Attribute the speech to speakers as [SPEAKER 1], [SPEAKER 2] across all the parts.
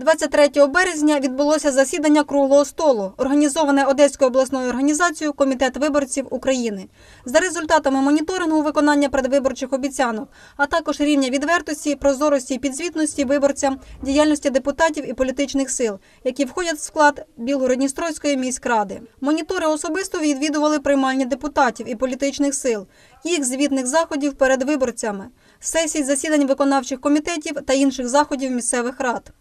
[SPEAKER 1] 23 березня відбулося засідання круглого столу, організоване Одеською обласною організацією Комітет виборців України. За результатами моніторингу виконання предвиборчих обіцянок, а також рівня відвертості, прозорості і підзвітності виборцям, діяльності депутатів і політичних сил, які входять в склад Білгородністровської міськради. Монітори особисто відвідували приймальні депутатів і політичних сил, їх звітних заходів перед виборцями, сесій засідань виконавчих комітетів та інших заходів місцевих рад.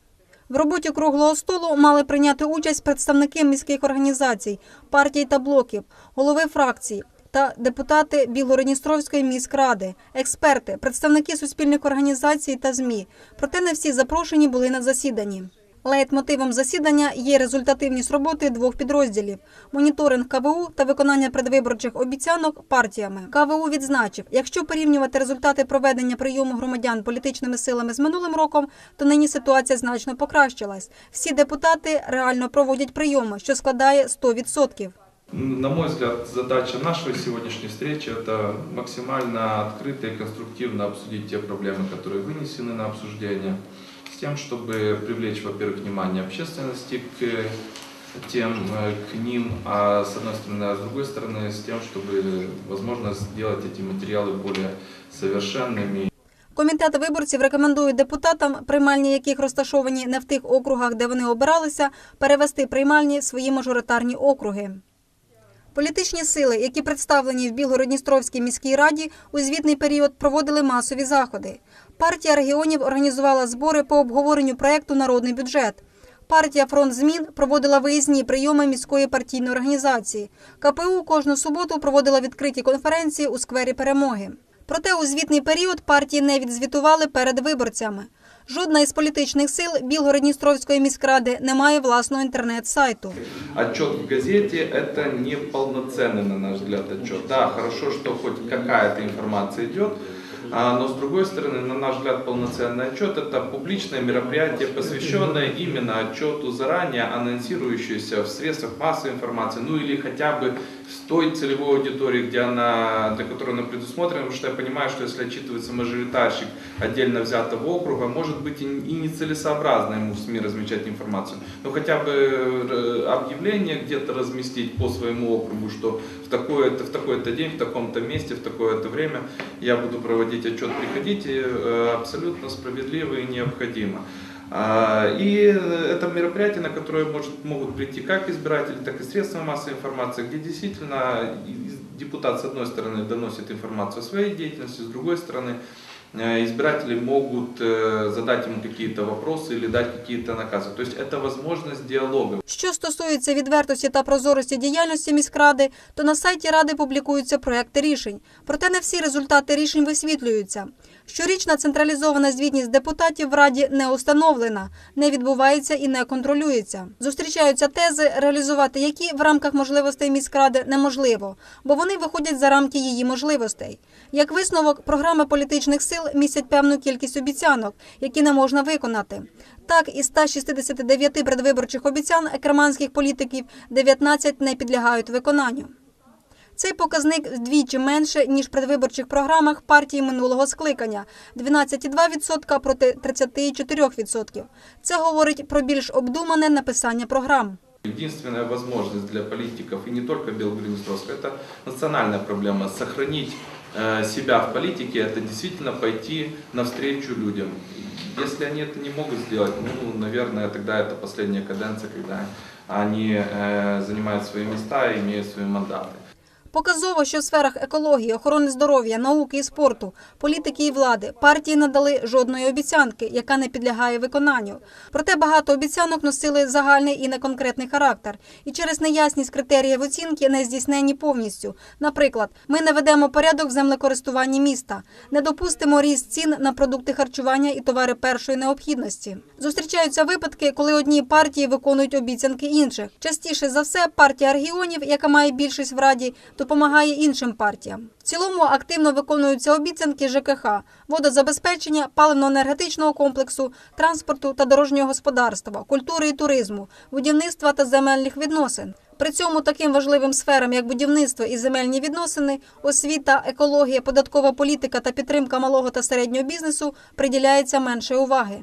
[SPEAKER 1] В роботі круглого столу мали прийняти участь представники міських організацій, партій та блоків, голови фракцій та депутати Білореністровської міськради, експерти, представники суспільних організацій та ЗМІ. Проте не всі запрошені були на засіданні. Лейтмотивом засідання є результативність роботи двох підрозділів: моніторинг КВУ та виконання предвиборчих обіцянок партіями. КВУ відзначив, якщо порівнювати результати проведення прийому громадян політичними силами з минулим роком, то нині ситуація значно покращилась. Всі депутати реально проводять прийоми, що складає 100%.
[SPEAKER 2] На мой взгляд, задача нашей сегодняшней встречи – это максимально открыто и конструктивно обсудить те проблемы, которые вынесены на обсуждение, с тем, чтобы привлечь, во-первых, внимание общественности к тем, э, к ним, а с одной стороны, а с другой стороны, с тем, чтобы, возможно, сделать эти материалы более совершенными
[SPEAKER 1] Комітет виборців рекомендує депутатам, приймальні яких розташовані не в тих округах, де вони обиралися, перевести приймальні в свої мажоритарні округи. Політичні сили, які представлені в Білгородністровській міській раді, у звітний період проводили масові заходи. Партія регіонів організувала збори по обговоренню проекту Народний бюджет. Партія Фронт змін проводила виїзні прийоми міської партійної організації. КПУ кожну суботу проводила відкриті конференції у сквері перемоги. Проте у звітний період партії не відзвітували перед виборцями. Жодна із політичних сил Білгородністровської міськради не має власного інтернет-сайту.
[SPEAKER 2] Отчет в газете – это не полноценный, на наш взгляд, отчет. Да, хорошо, что хоть какая-то информация идет, а, но с другой стороны, на наш взгляд, полноценный отчет – это публичное мероприятие, посвященное именно отчету заранее, анонсирующееся в средствах массовой информации, ну или хотя бы с той целевой аудитории, где она, для которой она предусмотрена, потому что я понимаю, что если отчитывается мажоритарщик отдельно взятого округа, может быть и нецелесообразно ему в СМИ размещать информацию, но хотя бы э, объявление где-то разместить по своему округу, что в такой-то в такой-то день, в таком-то месте, в такое-то время я буду проводить отчет, приходите, э, абсолютно справедливо и необходимо. А, И это мероприятие, на которое может, могут прийти как избиратели, так и средства массовой информации, где действительно депутат с одной стороны доносит информацию о своей деятельности, с другой стороны избиратели могут э, задать ему какие-то вопросы или дать какие-то наказы. То есть это возможность диалога.
[SPEAKER 1] Що стосується відвертості та прозорості діяльності міськради, то на сайті ради публікуються проекти рішень. Проте не всі результати рішень висвітлюються. Щорічна централізована звітність депутатів в раді не установлена, не відбувається і не контролюється. Зустрічаються тези, реалізувати які в рамках можливостей міськради неможливо, бо вони виходять за рамки її можливостей. Як висновок, програми політичних сил містять певну кількість обіцянок, які не можна виконати. Так, із 169 предвиборчих обіцян екреманських політиків 19 не підлягають виконанню. Цей показник вдвічі менше, ніж в предвиборчих програмах партії минулого скликання – 12,2% проти 34%. Це говорить про більш обдумане написання програм.
[SPEAKER 2] Единственная возможность для политиков, и не только Белгороднестровска, это национальная проблема. Сохранить себя в политике, это действительно пойти навстречу людям. Если они это не могут сделать, ну, наверное, тогда это последняя каденция, когда они э, занимают свои места и имеют свои мандаты.
[SPEAKER 1] Показово, що в сферах екології, охорони здоров'я, науки і спорту, політики і влади партії надали жодної обіцянки, яка не підлягає виконанню. Проте багато обіцянок носили загальний і неконкретний характер, і через неясність критеріїв оцінки не здійснені повністю. Наприклад, ми не ведемо порядок в землекористуванні міста, не допустимо ріст цін на продукти харчування і товари першої необхідності. Зустрічаються випадки, коли одні партії виконують обіцянки інших. Частіше за все, партія регіонів, яка має більшість в раді, допомагає іншим партіям. В цілому активно виконуються обіцянки ЖКХ, водозабезпечення, паливно-енергетичного комплексу, транспорту та дорожнього господарства, культури і туризму, будівництва та земельних відносин. При цьому таким важливим сферам, як будівництво і земельні відносини, освіта, екологія, податкова політика та підтримка малого та середнього бізнесу приділяється менше уваги.